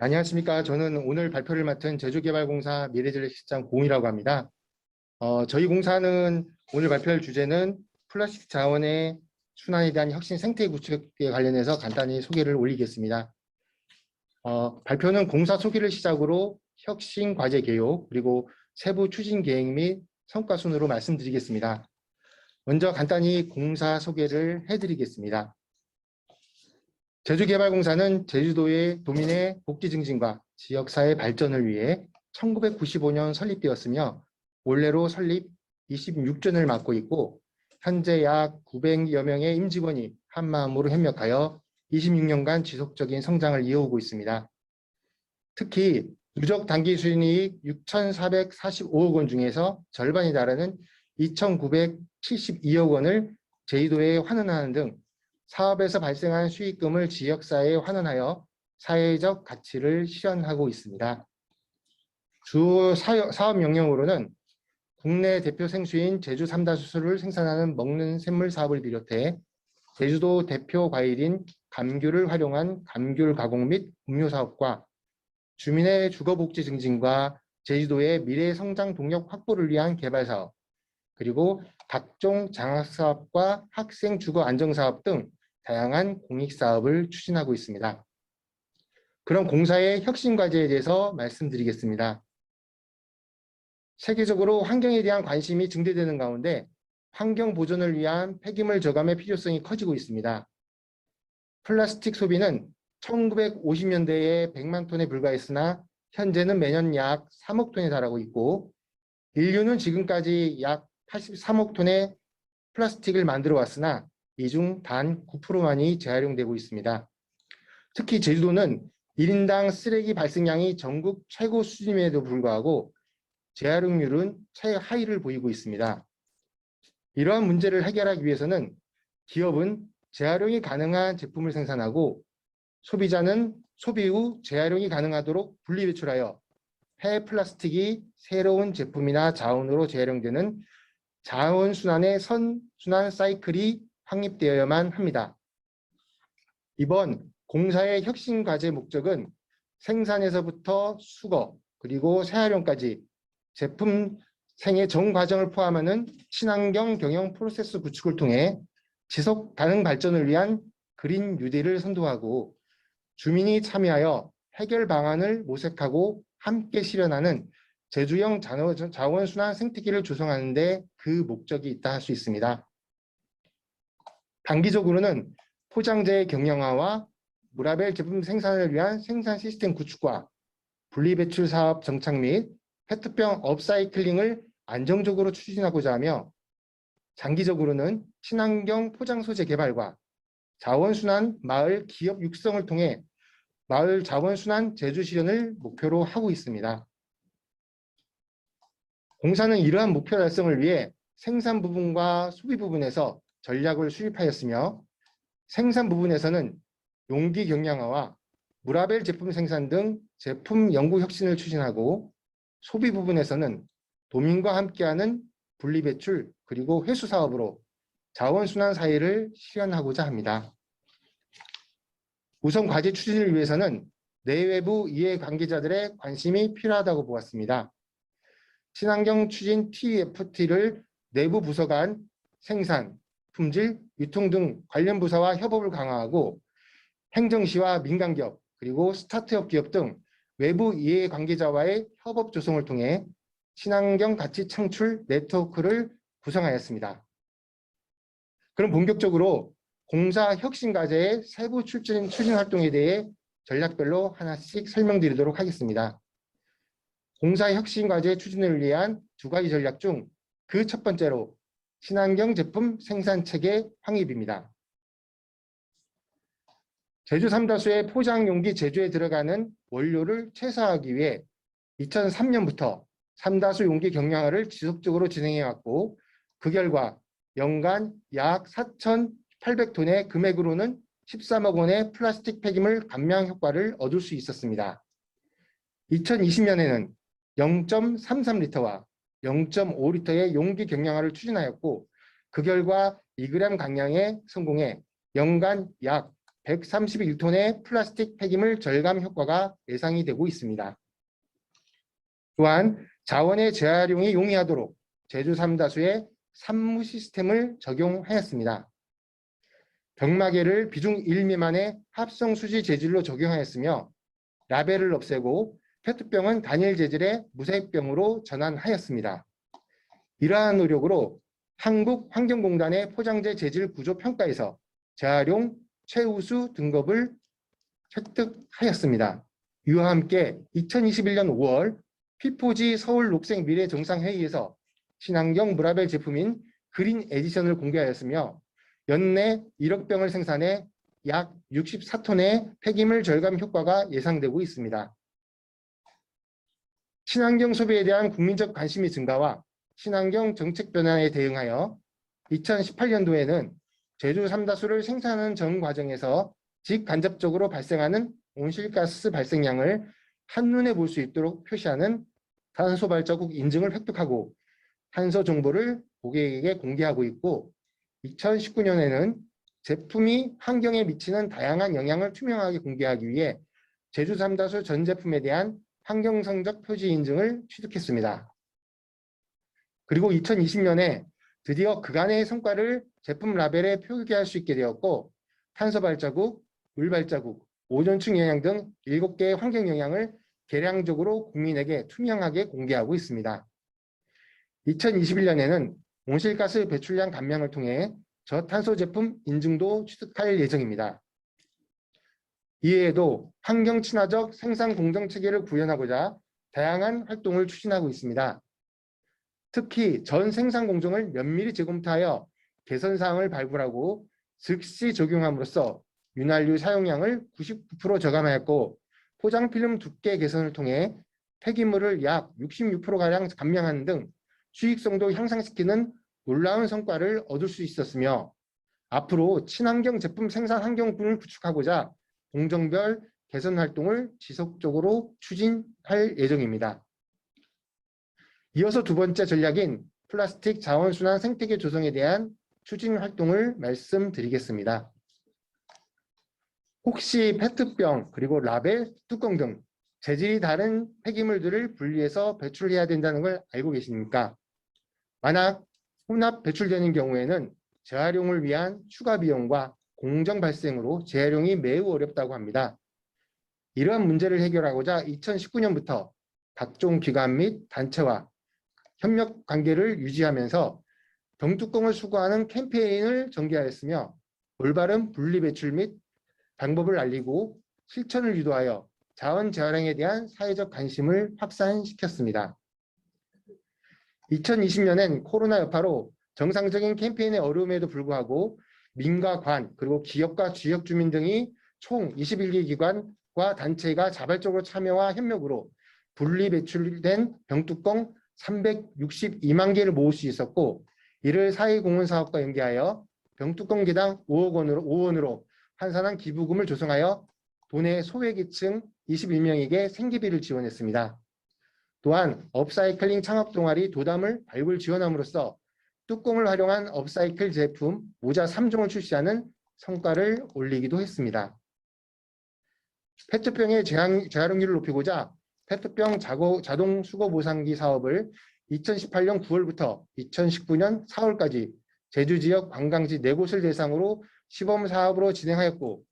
네, 안녕하십니까. 저는 오늘 발표를 맡은 제주개발공사 미래전략실장 공이라고 합니다. 어, 저희 공사는 오늘 발표할 주제는 플라스틱 자원의 순환에 대한 혁신 생태 구축에 관련해서 간단히 소개를 올리겠습니다. 어, 발표는 공사 소개를 시작으로 혁신 과제 개요 그리고 세부 추진 계획 및 성과 순으로 말씀드리겠습니다. 먼저 간단히 공사 소개를 해드리겠습니다. 제주개발공사는 제주도의 도민의 복지 증진과 지역사회 발전을 위해 1995년 설립되었으며 올해로 설립 26주년을 맞고 있고 현재 약 900여 명의 임직원이 한마음으로 협력하여 26년간 지속적인 성장을 이어오고 있습니다. 특히 누적 단기 수익이 6,445억 원 중에서 절반이 달하는 2,972억 원을 제주도에 환원하는 등 사업에서 발생한 수익금을 지역사회에 환원하여 사회적 가치를 실현하고 있습니다. 주 사업 영역으로는 국내 대표 생수인 제주 삼다수수를 생산하는 먹는 샘물 사업을 비롯해 제주도 대표 과일인 감귤을 활용한 감귤 가공 및 음료 사업과 주민의 주거복지 증진과 제주도의 미래 성장 동력 확보를 위한 개발 사업, 그리고 각종 장학사업과 학생 주거 안정사업 등 다양한 공익사업을 추진하고 있습니다. 그럼 공사의 혁신 과제에 대해서 말씀드리겠습니다. 세계적으로 환경에 대한 관심이 증대되는 가운데 환경 보존을 위한 폐기물 저감의 필요성이 커지고 있습니다. 플라스틱 소비는 1950년대에 100만 톤에 불과했으나 현재는 매년 약 3억 톤에 달하고 있고 인류는 지금까지 약 83억 톤의 플라스틱을 만들어 왔으나 이 중 단 9%만이 재활용되고 있습니다. 특히 제주도는 1인당 쓰레기 발생량이 전국 최고 수준임에도 불구하고 재활용률은 최하위를 보이고 있습니다. 이러한 문제를 해결하기 위해서는 기업은 재활용이 가능한 제품을 생산하고 소비자는 소비 후 재활용이 가능하도록 분리 배출하여 폐 플라스틱이 새로운 제품이나 자원으로 재활용되는 자원순환의 선순환 사이클이 확립되어야만 합니다. 이번 공사의 혁신 과제 목적은 생산에서부터 수거 그리고 재활용까지 제품 생의 전 과정을 포함하는 친환경 경영 프로세스 구축을 통해 지속 가능 발전을 위한 그린 뉴딜을 선도하고 주민이 참여하여 해결 방안을 모색하고 함께 실현하는 제주형 자원순환 생태계를 조성하는 데 그 목적이 있다 할 수 있습니다. 단기적으로는 포장재 경영화와 무라벨 제품 생산을 위한 생산 시스템 구축과 분리배출 사업 정착 및 페트병 업사이클링을 안정적으로 추진하고자 하며 장기적으로는 친환경 포장 소재 개발과 자원순환 마을 기업 육성을 통해 마을 자원순환 제주 실현을 목표로 하고 있습니다. 공사는 이러한 목표 달성을 위해 생산 부분과 소비 부분에서 전략을 수립하였으며 생산 부분에서는 용기 경량화와 무라벨 제품 생산 등 제품 연구 혁신을 추진하고 소비 부분에서는 도민과 함께하는 분리배출 그리고 회수 사업으로 자원순환 사회를 실현하고자 합니다. 우선 과제 추진을 위해서는 내외부 이해관계자들의 관심이 필요하다고 보았습니다. 친환경 추진 TFT를 내부 부서 간 생산, 품질, 유통 등 관련 부서와 협업을 강화하고 행정시와 민간기업 그리고 스타트업 기업 등 외부 이해 관계자와의 협업 조성을 통해 친환경 가치 창출 네트워크를 구성하였습니다. 그럼 본격적으로 공사 혁신 과제의 세부 추진, 추진 활동에 대해 전략별로 하나씩 설명드리도록 하겠습니다. 공사 혁신 과제 추진을 위한 두 가지 전략 중 그 첫 번째로 친환경 제품 생산 체계 확립입니다. 제주 삼다수의 포장 용기 제조에 들어가는 원료를 최소화하기 위해 2003년부터 삼다수 용기 경량화를 지속적으로 진행해 왔고 그 결과 연간 약 4,800톤의 금액으로는 13억 원의 플라스틱 폐기물 감량 효과를 얻을 수 있었습니다. 2020년에는 0.33리터와 0.5리터의 용기 경량화를 추진하였고 그 결과 2g 강량에 성공해 연간 약 131톤의 플라스틱 폐기물 절감 효과가 예상이 되고 있습니다. 또한 자원의 재활용이 용이하도록 제주 삼다수에 산무 시스템을 적용하였습니다. 병마개를 비중 1 미만의 합성 수지 재질로 적용하였으며 라벨을 없애고 페트병은 단일 재질의 무색병으로 전환하였습니다. 이러한 노력으로 한국환경공단의 포장재 재질 구조 평가에서 재활용 최우수 등급을 획득하였습니다. 이와 함께 2021년 5월 피포지 서울 녹색 미래 정상회의에서 친환경 무라벨 제품인 그린 에디션을 공개하였으며 연내 1억 병을 생산해 약 64톤의 폐기물 절감 효과가 예상되고 있습니다. 친환경 소비에 대한 국민적 관심이 증가와 친환경 정책 변화에 대응하여 2018년도에는 제주 삼다수를 생산하는 전 과정에서 직간접적으로 발생하는 온실가스 발생량을 한눈에 볼 수 있도록 표시하는 탄소 발자국 인증을 획득하고 탄소 정보를 고객에게 공개하고 있고 2019년에는 제품이 환경에 미치는 다양한 영향을 투명하게 공개하기 위해 제주 삼다수 전 제품에 대한 환경성적 표지 인증을 취득했습니다. 그리고 2020년에 드디어 그간의 성과를 제품 라벨에 표기할 수 있게 되었고 탄소 발자국, 물 발자국, 오존층 영향 등 7개의 환경 영향을 계량적으로 국민에게 투명하게 공개하고 있습니다. 2021년에는 온실가스 배출량 감량을 통해 저탄소 제품 인증도 취득할 예정입니다. 이외에도 환경 친화적 생산 공정 체계를 구현하고자 다양한 활동을 추진하고 있습니다. 특히 전 생산 공정을 면밀히 재검토하여 개선 사항을 발굴하고 즉시 적용함으로써 윤활유 사용량을 99% 저감하였고 포장 필름 두께 개선을 통해 폐기물을 약 66%가량 감량하는 등 수익성도 향상시키는 놀라운 성과를 얻을 수 있었으며 앞으로 친환경 제품 생산 환경군을 구축하고자 공정별 개선 활동을 지속적으로 추진할 예정입니다. 이어서 두 번째 전략인 플라스틱 자원순환 생태계 조성에 대한 추진 활동을 말씀드리겠습니다. 혹시 페트병 그리고 라벨, 뚜껑 등 재질이 다른 폐기물들을 분리해서 배출해야 된다는 걸 알고 계십니까? 만약 혼합 배출되는 경우에는 재활용을 위한 추가 비용과 공정 발생으로 재활용이 매우 어렵다고 합니다. 이러한 문제를 해결하고자 2019년부터 각종 기관 및 단체와 협력 관계를 유지하면서 병뚜껑을 수거하는 캠페인을 전개하였으며 올바른 분리 배출 및 방법을 알리고 실천을 유도하여 자원 재활용에 대한 사회적 관심을 확산시켰습니다. 2020년엔 코로나 여파로 정상적인 캠페인의 어려움에도 불구하고 민과 관 그리고 기업과 지역 주민 등이 총 21개 기관과 단체가 자발적으로 참여와 협력으로 분리 배출된 병뚜껑 362만 개를 모을 수 있었고 이를 사회공헌 사업과 연계하여 병뚜껑 개당 5억 원으로 5원으로 환산한 기부금을 조성하여 도내 소외계층 21명에게 생계비를 지원했습니다. 또한 업사이클링 창업 동아리 도담을 발굴 지원함으로써 뚜껑을 활용한 업사이클 제품 모자 3종을 출시하는 성과를 올리기도 했습니다. 페트병의 재활용률을 높이고자 페트병 자동 수거 보상기 사업을 2018년 9월부터 2019년 4월까지 제주 지역 관광지 4곳을 대상으로 시범 사업으로 진행하였고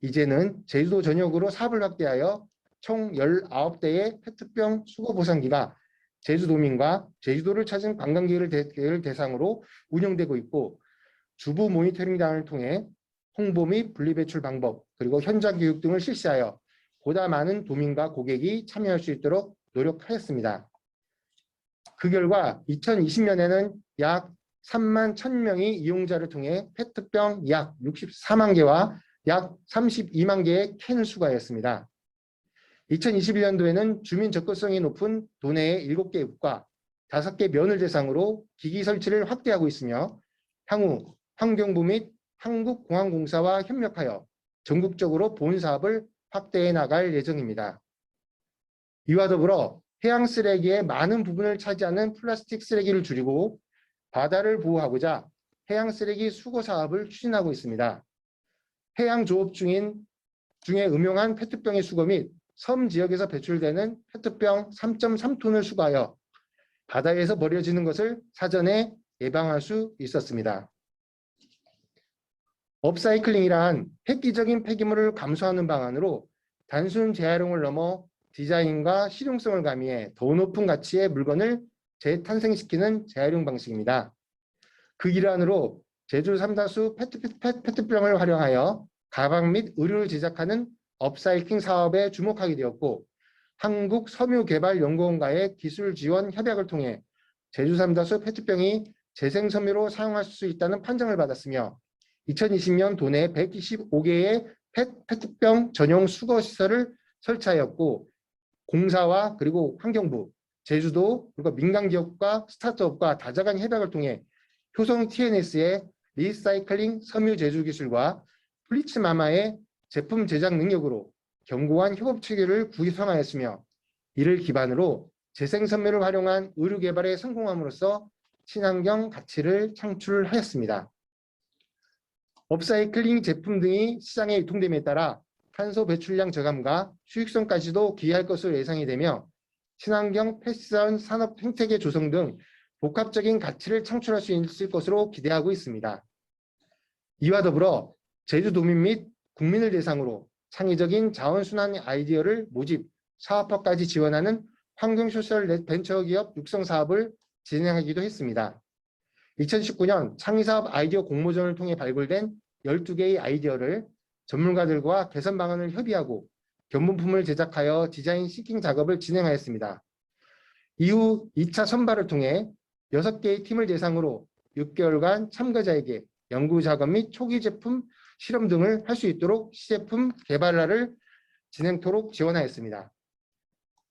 이제는 제주도 전역으로 사업을 확대하여 총 19대의 페트병 수거 보상기가 제주도민과 제주도를 찾은 관광객을 대상으로 운영되고 있고 주부 모니터링단을 통해 홍보 및 분리배출 방법 그리고 현장 교육 등을 실시하여 보다 많은 도민과 고객이 참여할 수 있도록 노력하였습니다. 그 결과 2020년에는 약 3만 1000명이 이용자를 통해 페트병 약 64만 개와 약 32만 개의 캔을 수거하였습니다. 2021년도에는 주민 접근성이 높은 도내의 7개 읍과 5개 면을 대상으로 기기 설치를 확대하고 있으며 향후 환경부 및 한국공항공사와 협력하여 전국적으로 본 사업을 확대해 나갈 예정입니다. 이와 더불어 해양 쓰레기의 많은 부분을 차지하는 플라스틱 쓰레기를 줄이고 바다를 보호하고자 해양 쓰레기 수거 사업을 추진하고 있습니다. 해양 조업 중인 중에 음용한 페트병의 수거 및 섬 지역에서 배출되는 페트병 3.3톤을 수거하여 바다에서 버려지는 것을 사전에 예방할 수 있었습니다. 업사이클링이란 획기적인 폐기물을 감소하는 방안으로 단순 재활용을 넘어 디자인과 실용성을 가미해 더 높은 가치의 물건을 재탄생시키는 재활용 방식입니다. 그 일환으로 제주 삼다수 페트, 페트, 페트병을 활용하여 가방 및 의류를 제작하는 업사이클링 사업에 주목하게 되었고 한국 섬유개발연구원과의 기술 지원 협약을 통해 제주 삼다수 페트병이 재생섬유로 사용할 수 있다는 판정을 받았으며 2020년 도내 125개의 페트병 전용 수거 시설을 설치하였고 공사와 그리고 환경부, 제주도 그리고 민간 기업과 스타트업과 다자간 협약을 통해 효성 TNS의 리사이클링 섬유 제조 기술과 플리츠 마마의 제품 제작 능력으로 견고한 협업 체계를 구성하였으며 이를 기반으로 재생섬유를 활용한 의류 개발에 성공함으로써 친환경 가치를 창출하였습니다. 업사이클링 제품 등이 시장에 유통됨에 따라 탄소 배출량 저감과 수익성까지도 기여할 것으로 예상이 되며 친환경 패션 산업 생태계 조성 등 복합적인 가치를 창출할 수 있을 것으로 기대하고 있습니다. 이와 더불어 제주도민 및 국민을 대상으로 창의적인 자원순환 아이디어를 모집, 사업화까지 지원하는 환경소셜 벤처기업 육성 사업을 진행하기도 했습니다. 2019년 창의사업 아이디어 공모전을 통해 발굴된 12개의 아이디어를 전문가들과 개선 방안을 협의하고 견본품을 제작하여 디자인 시킹 작업을 진행하였습니다. 이후 2차 선발을 통해 6개의 팀을 대상으로 6개월간 참가자에게 연구 작업 및 초기 제품 실험 등을 할 수 있도록 시제품 개발화를 진행토록 지원하였습니다.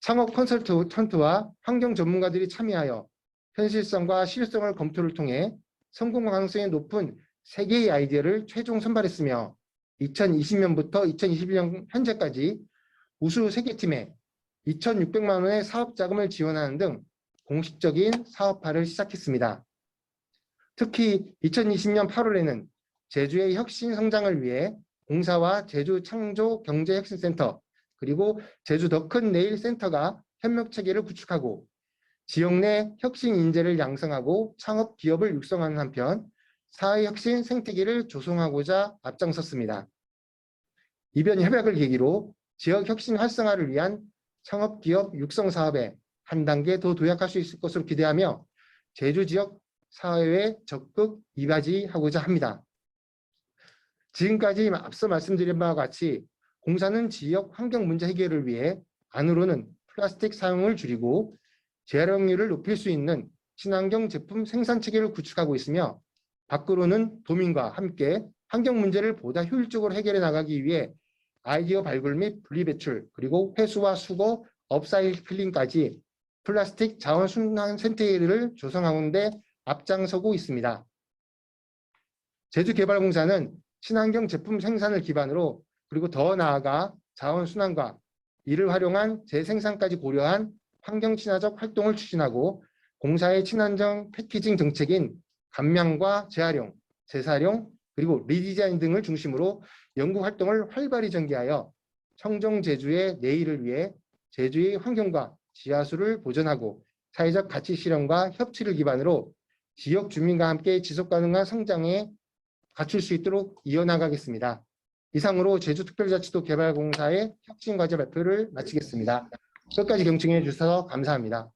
창업 컨설턴트와 환경 전문가들이 참여하여 현실성과 실효성을 검토를 통해 성공 가능성이 높은 3개의 아이디어를 최종 선발했으며 2020년부터 2021년 현재까지 우수 3개 팀에 2,600만 원의 사업 자금을 지원하는 등 공식적인 사업화를 시작했습니다. 특히 2020년 8월에는 제주의 혁신 성장을 위해 공사와 제주 창조 경제혁신센터 그리고 제주 더 큰 내일 센터가 협력 체계를 구축하고 지역 내 혁신 인재를 양성하고 창업 기업을 육성하는 한편 사회 혁신 생태계를 조성하고자 앞장섰습니다. 이번 협약을 계기로 지역 혁신 활성화를 위한 창업 기업 육성 사업에 한 단계 더 도약할 수 있을 것으로 기대하며 제주 지역 사회에 적극 이바지하고자 합니다. 지금까지 앞서 말씀드린 바와 같이 공사는 지역 환경 문제 해결을 위해 안으로는 플라스틱 사용을 줄이고 재활용률을 높일 수 있는 친환경 제품 생산 체계를 구축하고 있으며 밖으로는 도민과 함께 환경 문제를 보다 효율적으로 해결해 나가기 위해 아이디어 발굴 및 분리배출 그리고 회수와 수거, 업사이클링까지 플라스틱 자원 순환 생태계를 조성하는 데 앞장서고 있습니다. 제주개발공사는 친환경 제품 생산을 기반으로 그리고 더 나아가 자원 순환과 이를 활용한 재생산까지 고려한 환경 친화적 활동을 추진하고 공사의 친환경 패키징 정책인 감량과 재활용, 재사용, 그리고 리디자인 등을 중심으로 연구 활동을 활발히 전개하여 청정 제주의 내일을 위해 제주의 환경과 지하수를 보존하고 사회적 가치 실현과 협치를 기반으로 지역 주민과 함께 지속 가능한 성장에 갖출 수 있도록 이어나가겠습니다. 이상으로 제주특별자치도 개발공사의 혁신과제 발표를 마치겠습니다. 끝까지 경청해 주셔서 감사합니다.